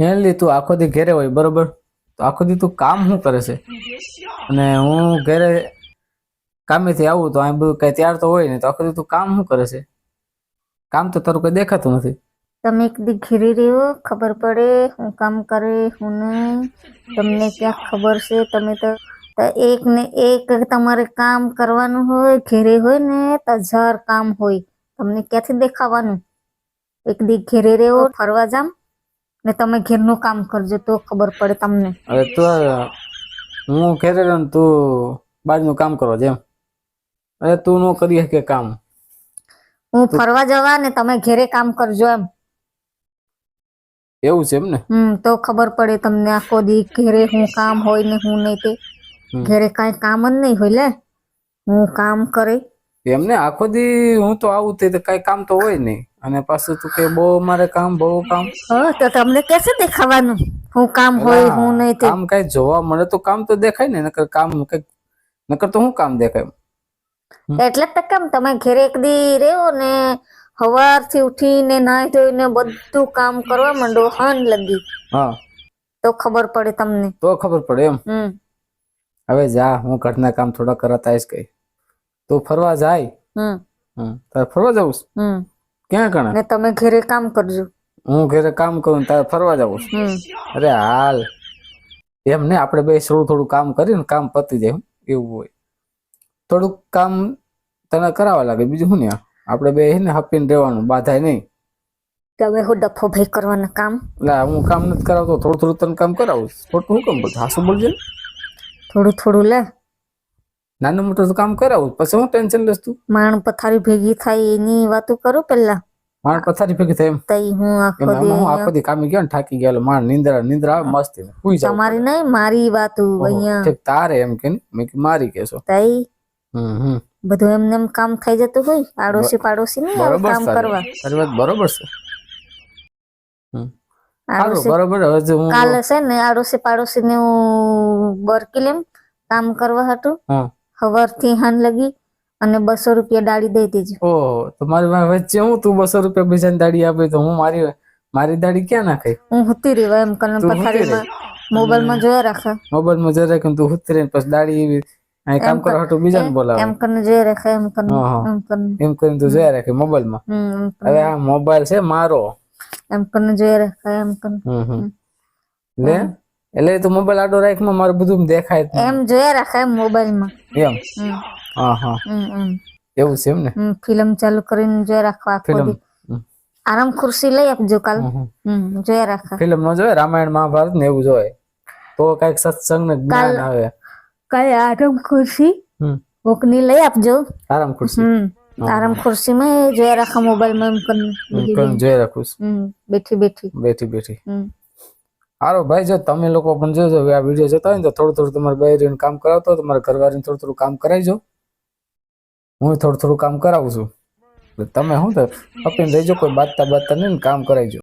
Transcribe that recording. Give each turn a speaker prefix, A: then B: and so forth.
A: હેલી તું આખો દી ઘેરે હોય, બરોબર? તો આખો દી તું કામ શું કરે છે? અને હું ઘરે કામેથી આવું, તો આ બધું કઈ તૈયાર તો હોય ને તો આખો દી તું કામ શું કરે છે? કામ તો તારું કઈ દેખાતું નથી.
B: તમે એક દી ઘેરી રહ્યો, ખબર પડે હું કામ કરે, હું નહીં. તમને ક્યાં ખબર છે, તમે તો એક ને એક તમારે કામ કરવાનું હોય, ઘેરે હોય ને, તો હજાર કામ હોય. તમને ક્યાંથી દેખાવાનું? એક દી ઘેરે રહ્યો, ફરવા જામ? ને તમે ઘેરનું કામ કરજો તો ખબર પડે તમને.
A: હવે તો હું ઘેરે રહ્યો ને તું બાજનું કામ કરો જેમ. અરે તું ન કરી શકે કામ.
B: હું ફરવા જવા ને તમે ઘેરે કામ કરજો એમ.
A: એવું છે એમ ને?
B: હમ તો ખબર પડે તમને આખો દી ઘેરે હું કામ હોય ને હું નહીં તે. ઘેરે કાંઈ કામ જ નહીં હોય લે. હું કામ કરે.
A: એમને આખો દી હું તો આવું તે કઈ કામ તો હોય નહીં. અને પાછું તું કે બહુ મારે કામ બહુ કામ.
B: હા તો તમને કેસે દેખાવાનું? હું કામ હોય હું નહીં તે.
A: કામ કઈ જોવા મળે તો કામ તો દેખાય ને નકર કામ કઈ નકર તો શું કામ દેખાય?
B: એટલે તો કેમ તમે ઘરે એક દી રહ્યો ને સવારથી ઉઠીને નાહી ધોઈને બધું કામ કરવા માંડો હાન લગી.
A: હા.
B: તો ખબર પડે તમને.
A: તો ખબર પડે એમ? હવે જા હું ઘરના કામ થોડા કરતા આવીશ કઈ. તું ફરવા જાય?
B: હમ.
A: તારે ફરવા જવું છે?
B: હમ.
A: ક્યાં કણે
B: ને તમે ઘેરે કામ કરજો.
A: હું ઘરે કામ કરું તારે ફરવા જવું છે. અરે હાલ. એમ ને આપણે બે થોડું થોડું કામ કરીને કામ પતી જાય એવું હોય. થોડુંક કામ તને કરાવવા લાગે બીજું શું ને આપણે બે ને હપીને રહેવાનું બાધાય નહીં.
B: તમે હું ડફો ભાઈ કરવાના કામ?
A: એટલે હું કામ નથી કરાવતો થોડું થોડું તને કામ કરાવું ખોટું હું કામ બોલ હાસું બોલજે
B: થોડું થોડું લે.
A: નાનું મોટું તો કામ કરાવું પછી હું ટેન્શન લઈશ તું
B: માણ પથારી ભેગી થાય એની વાતો કરો પેલા?
A: માણ પથારી ભેગી થાય એમ.
B: તઈ હું આખો દી
A: હું આખો દી કામી ગયો ને થાકી ગયેલો માણ નિંદ્રા નિંદ્રા આવે મસ્તી સુઈ જાવ
B: તમારી નહીં મારી વાત અહીંયા
A: ઠીક તારે એમ કે મેં કીધું મારી કેસો
B: તઈ?
A: હમ હમ.
B: બધું એમને એમ કામ થઈ જતું હોય આડોશી પાડોશી
A: ને
B: કામ કરવા.
A: તારી બરોબર છે. હમ. બરોબર હવે હું
B: કાલે છે ને આડોશી પાડોશી ને હું બરકી લેમ કામ કરવા હતું
A: હા.
B: હવારથી હાન લગી અને બસો રૂપિયા ડાળી દઈ દેજો
A: ઓ તો મારી વચ્ચે હું તું બસો રૂપિયા બીજાને દાડી આપે તો હું મારી મારી દાડી ક્યાં નાખે?
B: હું હુતી રહી એમ
A: કરે
B: પથારીમાં મોબાઈલમાં જોયા રાખે.
A: મોબાઈલમાં રાખે તું હુત રહી પછી દાડી એવી અહીં કામ કરો હાટુ બીજાને બોલાવે.
B: એમ કરીને જોયા રાખે એમ કરીને. એમ કરીને.
A: એમ કરીને તું જોયા રાખે મોબાઈલમાં
B: હમ, એમ કરીને-
A: હવે આ મોબાઈલ છે મારો.
B: એમ કરીને જોયા રાખે એમ કરીને.
A: લે? એટલે તો મોબાઈલ આડો રાખમાં મારું બધું દેખાય
B: એમ જોયા રાખે એમ મોબાઈલમાં.
A: એમ? હા હા. એવું છે એમ ને?
B: ફિલ્મ ચાલુ કરીને જોયા રાખવા
A: ફિલ્મ.
B: આરામ ખુરશી લઈ આપજો કાલ. જોયા રાખે.
A: ફિલ્મ નો જોય રામાયણ મહાભારત ને એવું જોય તો કંઈક સત્સંગ ને જ્ઞાન આવે.
B: કઈ આરામ ખુરશી ઓકની લઈ આપજો.
A: આરામ ખુરશી?
B: આરામ ખુરશી માં જોયા રાખા મોબાઈલમાં એમ કરીને
A: જોયા રાખું
B: બેઠી બેઠી.
A: બેઠી બેઠી. હારો ભાઈ, જો તમે લોકો પણ જોજો આ વીડિયો જોતા હોય ને તો થોડું થોડું તમારે બહેરીને કામ કરાવતો તમારા ઘરવાળીને થોડું થોડું કામ કરાવજો. હું થોડું થોડું કામ કરાવું છું. તમે શું તો અપીને રહેજો, કોઈ બાતતા બાતતા નહીં કામ કરાવજો.